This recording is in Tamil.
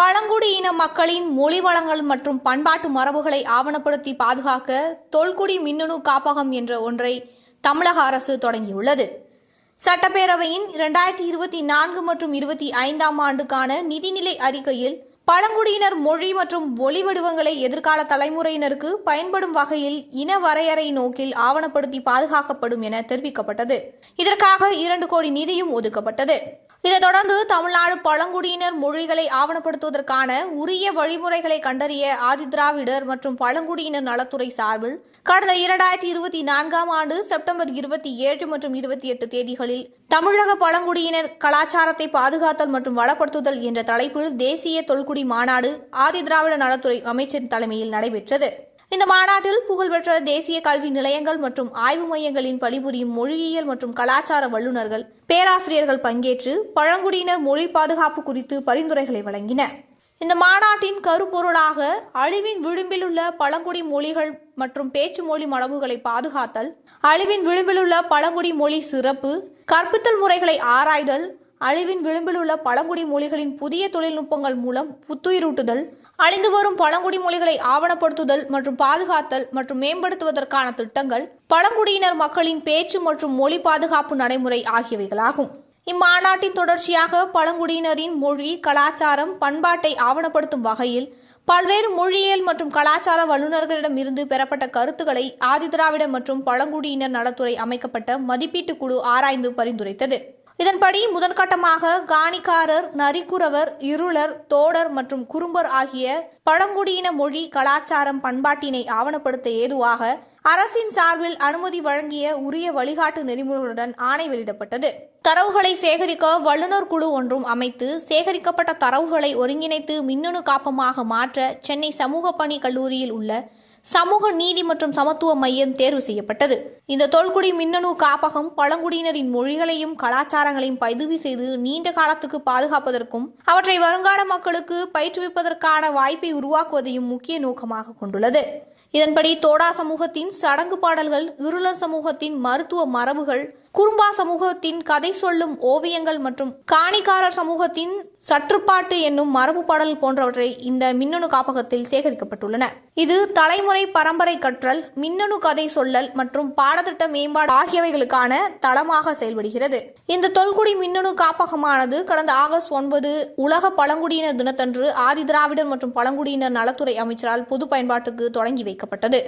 பழங்குடியின மக்களின் மொழி வளங்கள் மற்றும் பண்பாட்டு மரபுகளை ஆவணப்படுத்தி பாதுகாக்க தொல்குடி மின்னணு காப்பகம் என்ற ஒன்றை தமிழக அரசு தொடங்கியுள்ளது. சட்டப்பேரவையின் இரண்டாயிரத்தி இருபத்தி நான்கு மற்றும் இருபத்தி ஐந்தாம் ஆண்டுக்கான நிதிநிலை அறிக்கையில் பழங்குடியினர் மொழி மற்றும் ஒளி வடிவங்களை எதிர்கால தலைமுறையினருக்கு பயன்படும் வகையில் இன வரையறை நோக்கில் ஆவணப்படுத்தி பாதுகாக்கப்படும் என தெரிவிக்கப்பட்டது. இதற்காக இரண்டு கோடி நிதியும் ஒதுக்கப்பட்டது. இதைத் தொடர்ந்து தமிழ்நாடு பழங்குடியினர் மொழிகளை ஆவணப்படுத்துவதற்கான உரிய வழிமுறைகளை கண்டறிய ஆதிதிராவிடர் மற்றும் பழங்குடியினர் நலத்துறை சார்பில் கடந்த இரண்டாயிரத்தி இருபத்தி நான்காம் ஆண்டு செப்டம்பர் இருபத்தி ஏழு மற்றும் இருபத்தி எட்டு தேதிகளில் தமிழக பழங்குடியினர் கலாச்சாரத்தை பாதுகாத்தல் மற்றும் வளப்படுத்துதல் என்ற தலைப்பில் தேசிய தொல்குடி மாநாடு ஆதிதிராவிட நலத்துறை அமைச்சர் தலைமையில் நடைபெற்றது. இந்த மாநாட்டில் புகழ்பெற்ற தேசிய கல்வி நிலையங்கள் மற்றும் ஆய்வு மையங்களின் பணிபுரியும் மொழியியல் மற்றும் கலாச்சார வல்லுநர்கள் பேராசிரியர்கள் பங்கேற்று பழங்குடியினர் மொழி பாதுகாப்பு குறித்து பரிந்துரைகளை வழங்கினர் இந்த மாநாட்டின் கருப்பொருளாக அழிவின் விளிம்பிலுள்ள பழங்குடி மொழிகள் மற்றும் பேச்சு மொழி மரபுகளை பாதுகாத்தல் அழிவின் விளிம்பிலுள்ள பழங்குடி மொழி சிறப்பு கற்பித்தல் முறைகளை ஆராய்தல் அழிவின் விளிம்பிலுள்ள பழங்குடி மொழிகளின் புதிய தொழில்நுட்பங்கள் மூலம் புத்துயிரூட்டுதல் அழிந்து வரும் பழங்குடி மொழிகளை ஆவணப்படுத்துதல் மற்றும் பாதுகாத்தல் மற்றும் மேம்படுத்துவதற்கான திட்டங்கள் பழங்குடியினர் மக்களின் பேச்சு மற்றும் மொழி பாதுகாப்பு நடைமுறை ஆகியவைகளாகும். இம்மாநாட்டின் தொடர்ச்சியாக பழங்குடியினரின் மொழி கலாச்சாரம் பண்பாட்டை ஆவணப்படுத்தும் வகையில் பல்வேறு மொழியியல் மற்றும் கலாச்சார வல்லுநர்களிடம் இருந்து பெறப்பட்ட கருத்துக்களை ஆதிதிராவிடர் மற்றும் பழங்குடியினர் நலத்துறை அமைக்கப்பட்ட மதிப்பீட்டு குழு ஆராய்ந்து பரிந்துரைத்தது. இதன்படி முதற்கட்டமாக காணிக்காரர் நரிக்குறவர் இருளர் தோடர் மற்றும் குறும்பர் ஆகிய பழங்குடியின மொழி கலாச்சாரம் பண்பாட்டினை ஆவணப்படுத்த ஏதுவாக அரசின் சார்பில் அனுமதி வழங்கிய உரிய வழிகாட்டு நெறிமுறைகளுடன் ஆணை வெளியிடப்பட்டது. தரவுகளை சேகரிக்க வல்லுநர் குழு ஒன்றும் அமைத்து சேகரிக்கப்பட்ட தரவுகளை ஒருங்கிணைத்து மின்னணு காப்பமாக மாற்ற சென்னை சமூக பணி கல்லூரியில் உள்ள சமூக நீதி மற்றும் சமத்துவ மையம் தேர்வு செய்யப்பட்டது. இந்த தொல்குடி மின்னணு காப்பகம் பழங்குடியினரின் மொழிகளையும் கலாச்சாரங்களையும் பதிவு செய்து நீண்ட காலத்துக்கு பாதுகாப்பதற்கும் அவற்றை வருங்கால மக்களுக்கு பயிற்றுவிப்பதற்கான வாய்ப்பை உருவாக்குவதையும் முக்கிய நோக்கமாக கொண்டுள்ளது. இதன்படி தோடா சமூகத்தின் சடங்கு பாடல்கள் இருளர் சமூகத்தின் மருத்துவ மரபுகள் குறும்பா சமூகத்தின் கதை சொல்லும் ஓவியங்கள் மற்றும் காணிக்காரர் சமூகத்தின் சற்றுப்பாட்டு என்னும் மரபு பாடல் போன்றவற்றை இந்த மின்னணு காப்பகத்தில் சேகரிக்கப்பட்டுள்ளன. இது தலைமுறை பரம்பரை கற்றல் மின்னணு கதை சொல்லல் மற்றும் பாடத்திட்ட மேம்பாடு ஆகியவைகளுக்கான தளமாக செயல்படுகிறது. இந்த தொல்குடி மின்னணு காப்பகமானது கடந்த ஆகஸ்ட் ஒன்பது உலக பழங்குடியினர் தினத்தன்று ஆதிதிராவிடர் மற்றும் பழங்குடியினர் நலத்துறை அமைச்சரால் பொது பயன்பாட்டுக்கு தொடங்கி வைக்கப்பட்டது.